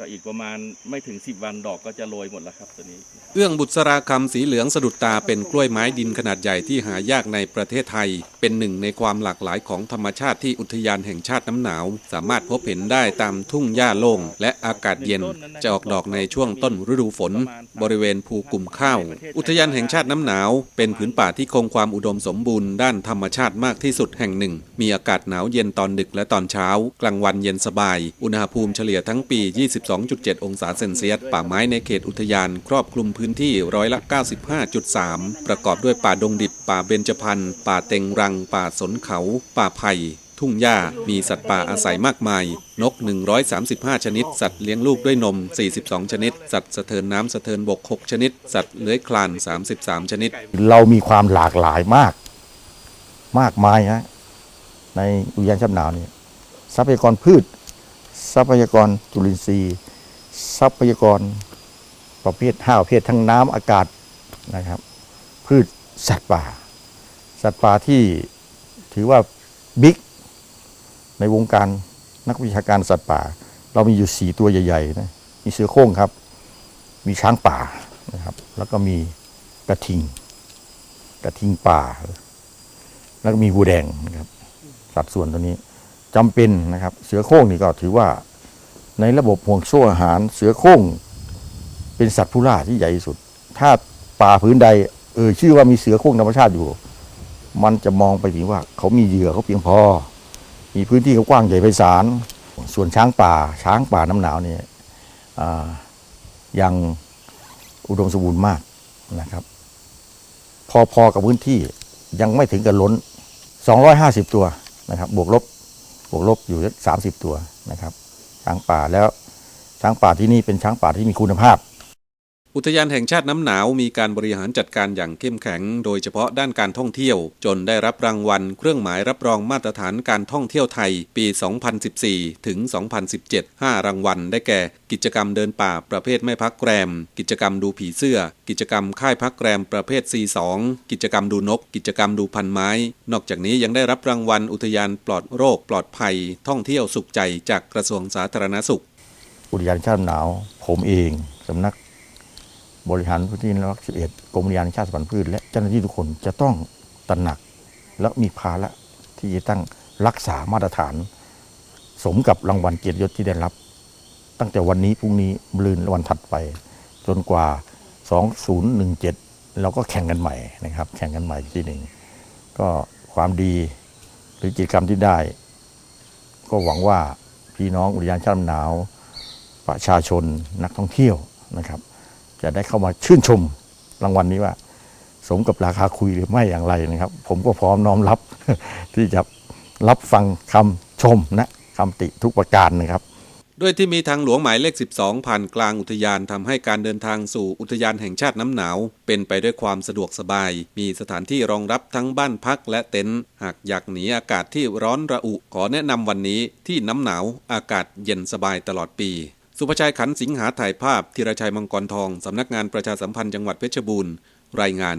ก็อีกประมาณไม่ถึง 10 วันดอกก็จะโรยหมดแล้วครับตัวนี้ เอื้องบุษราคำสีเหลืองสะดุดตาเป็นกล้วยไม้ดินขนาดใหญ่ที่หายากในประเทศไทย เป็นหนึ่งในความหลากหลายของธรรมชาติที่อุทยานแห่งชาติน้ำหนาว สามารถพบเห็นได้ตามทุ่งหญ้าโล่งและอากาศเย็นจะออกดอกในช่วงต้นฤดูฝน บริเวณภูกลุ่มข้าว อุทยานแห่งชาติน้ำหนาว เป็นผืนป่าที่คงความอุดมสมบูรณ์ด้านธรรมชาติมากที่สุดแห่งหนึ่ง มีอากาศหนาวเย็นตอนดึกและตอนเช้า กลางวันเย็นสบาย อุณหภูมิเฉลี่ยทั้งปี22.7 องศาเซนเซียส ป่าไม้ในเขตอุทยานครอบคลุมพื้นที่ร้อยละ 95.3 ประกอบด้วยป่าดงดิบ ป่าเบญจพรรณ ป่าเต็งรัง ป่าสนเขา ป่าไผ่ ทุ่งหญ้า มีสัตว์ป่าอาศัยมากมาย นก 135 ชนิด สัตว์เลี้ยงลูกด้วยนม 42 ชนิด สัตว์สะเทินน้ำสะเทินบก 6 ชนิด สัตว์เลื้อยคลาน 33 ชนิด เรามีความหลากหลายมาก มากมายฮะในอุทยานชับหนาวนี่ทรัพยากรพืช ทรัพยากรจุลินทรีย์ ทรัพยากรประเภทห้าประเภททั้งน้ำอากาศนะครับ พืชสัตว์ป่า สัตว์ป่าที่ถือว่าบิ๊กในวงการนักวิชาการสัตว์ป่า เรามีอยู่สี่ตัวใหญ่ๆนะมีเสือโคร่งครับ มีช้างป่านะครับ แล้วก็มีกระทิง กระทิงป่า แล้วก็มีวัวแดงนะครับ สัดส่วนตัวนี้ จำเป็นนะครับ เสือโคร่งนี่ก็ถือว่าในระบบห่วงโซ่อาหาร เสือโคร่งเป็นสัตว์ผู้ล่าที่ใหญ่ที่สุด ถ้าป่าพื้นใดเออชื่อว่ามีเสือโคร่งธรรมชาติอยู่ มันจะมองไปถึงว่า เขามีเหยื่อเขาเพียงพอ มีพื้นที่เขากว้างใหญ่ไพศาลส่วนช้างป่า ช้างป่าน้ำหนาวเนี่ยยังอุดมสมบูรณ์มากนะครับ พอๆกับพื้นที่ยังไม่ถึงกับล้น 250 ตัวนะครับ บวกลบ บวกลบอยู่ 30 ตัวนะครับ ช้างป่าแล้วช้างป่าที่นี่เป็นช้างป่าที่มีคุณภาพ อุทยานแห่งชาติน้ำหนาวมีการบริหารจัดการอย่างเข้มแข็ง โดยเฉพาะด้านการท่องเที่ยว จนได้รับรางวัลเครื่องหมายรับรองมาตรฐานการท่องเที่ยวไทย ปี 2014 ถึง 2017 5 รางวัลได้แก่ กิจกรรมเดินป่าประเภทไม่พักแรม กิจกรรมดูผีเสื้อ กิจกรรมค่ายพักแรมประเภท C2 กิจกรรมดูนก กิจกรรมดูพันไม้ นอกจากนี้ยังได้รับรางวัลอุทยานปลอดโรคปลอดภัย ท่องเที่ยวสุขใจจากกระทรวงสาธารณสุข อุทยานชาติหนาว ผมเองสำนัก บริหารพื้นที่รักสิบเอ็ดกรมยานชาติสัตว์ป่าและพืชและเจ้าหน้าที่ทุกคนจะต้องตระหนัก และมีภาระที่จะตั้งรักษามาตรฐาน สมกับรางวัลเกียรติยศที่ได้รับ ตั้งแต่วันนี้พรุ่งนี้มะรืนวันถัดไป จนกว่า 2017 เราก็แข่งกันใหม่นะครับ แข่งกันใหม่อีกทีหนึ่งก็ความดีหรือกิจกรรมที่ได้ ก็หวังว่าพี่น้องอุทยานชาติลำหนาว ประชาชนนักท่องเที่ยวนะครับ จะได้เข้ามาชื่นชมรางวัลนี้ว่า สมกับราคาคุยหรือไม่อย่างไรนะครับ ผมก็พร้อมน้อมรับ ที่จะรับฟังคำชมนะคำติทุกประการนะครับ ด้วยที่มีทางหลวงหมายเลข 12 ผ่านกลางอุทยานทำให้การเดินทางสู่อุทยานแห่งชาติน้ำหนาว เป็นไปด้วยความสะดวกสบาย มีสถานที่รองรับทั้งบ้านพักและเต็นท์หากอยากหนีอากาศที่ร้อนระอุขอแนะนำวันนี้ที่น้ำหนาวอากาศเย็นสบายตลอดปี สุภชัยขันสิงหาถ่ายภาพธีรชัยมังกรทอง สำนักงานประชาสัมพันธ์จังหวัดเพชรบูรณ์ รายงาน